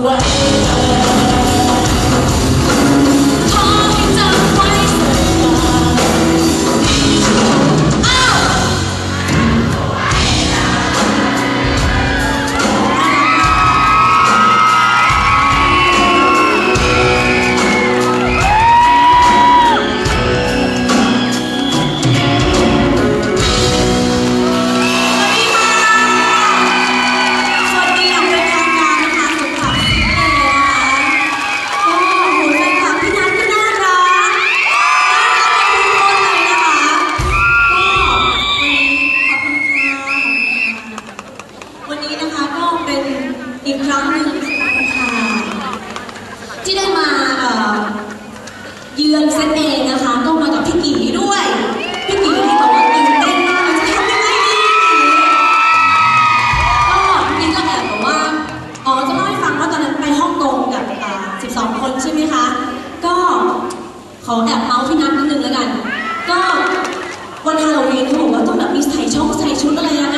away เยือนเซตเองนะคะ ก็มากับพี่กีด้วย พี่กีที่บอกว่าตื่นเต้นมากจะทำยังไงดีก็พี่ก็แอบบอกว่าอ๋อจะเล่าให้ฟังว่าตอนนั้นไปฮ่องกงกับอ่า12 คนใช่ไหมคะ ก็ขอแอบเมาส์พี่นัทนิดนึงแล้วกัน ก็วันฮาโลวีนเขาบอกว่าต้องแบบมีใส่ช่องใส่ชุดอะไรนะ